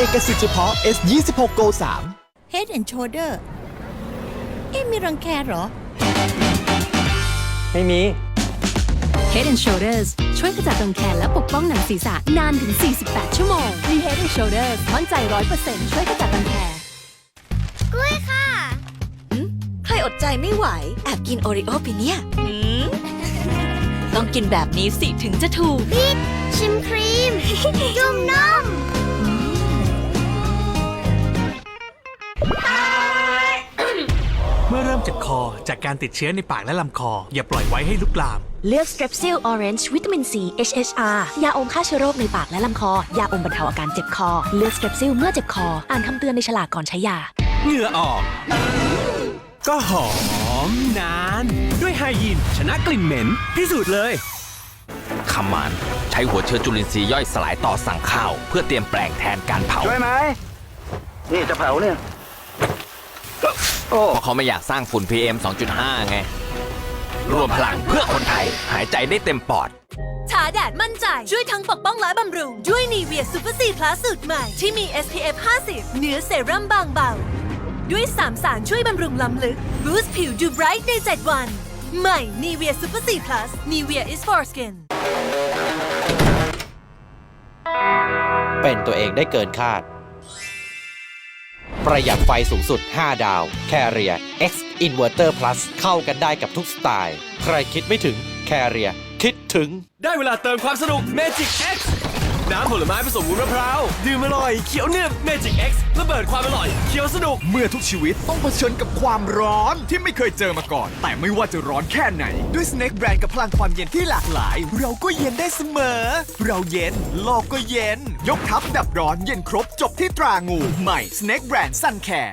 เอกสิทธิ์เฉพาะ S26 Go 3 Head and Shoulder เอ๊ะมีรังแคเหรอ ไม่มี Head and Shoulders ช่วยขจัดรังแคและปกป้องหนังศีรษะนานถึง 48 ชั่วโมงมี Head and Shoulders มั่นใจ 100%ช่วยขจัดรังแคกล้วยค่ะใครอดใจไม่ไหว แอบกินโอริโอไปเนี่ยหืมต้องกินแบบนี้สิถึงจะถูกบิ๊กชิมครีม จุ่มนม เมื่อเริ่มเจ็บคอจากการติดเชื้อในปากและลำคอ อย่าปล่อยไว้ให้ลุกลาม เลือก Strepsil Orange วิตามิน C HHR ยาอมฆ่าเชื้อโรคในปากและลำคอ ยาอมบรรเทาอาการเจ็บคอ เลือก Strepsil เมื่อเจ็บคอ อ่านคำเตือนในฉลากก่อนใช้ยา เหงื่อออก ก็หอมนาน ด้วยไฮยีนชนะกลิ่นเหม็นพิสูจน์เลยขมานใช้หัวเชื้อจุลินทรีย์ย่อยสลายต่อสั่งข้าว เพื่อเตรียมแปลงแทนการเผา ช่วยไหม นี่จะเผาเนี่ยโอ้ เพราะเขาไม่อยากสร้างฝุ่น PM 2.5 ไง รวมพลังเพื่อคนไทย หายใจได้เต็มปอดชาแดดมั่นใจ ช่วยทั้งปกป้องและบำรุง ด้วยนีเวียซูเปอร์ซีพลัสสูตรใหม่ ที่มี SPF 50เนื้อเซรั่มบางเบา ด้วย 3 สารช่วยบำรุงล้ำลึกบูสต์ผิวดูไบรท์ใน 7 วัน ใหม่นีเวียซูเปอร์ซีพลัสนีเวีย is for skin เป็นตัวเองได้เกินคาด ประหยัดไฟสูงสุด 5 ดาว Carrier X Inverter Plus เข้ากันได้กับทุกสไตล์ ใครคิดไม่ถึง Carrier คิดถึง ได้เวลาเติมความสนุก Magic X น้ำผลไม้ผสมวุ้นมะพร้าว ดื่มอร่อย เขียวเนึบ Magic X ระเบิดความอร่อย เขียวสนุก เมื่อทุกชีวิตต้องเผชิญกับความร้อนที่ไม่เคยเจอมาก่อน แต่ไม่ว่าจะร้อนแค่ไหน ด้วย Snake Brand กับพลังความเย็นที่หลากหลาย เราก็เย็นได้เสมอ เราเย็น โลกก็เย็น ยกทัพดับร้อนเย็นครบจบที่ตรางู ใหม่ Snake Brand Sun Care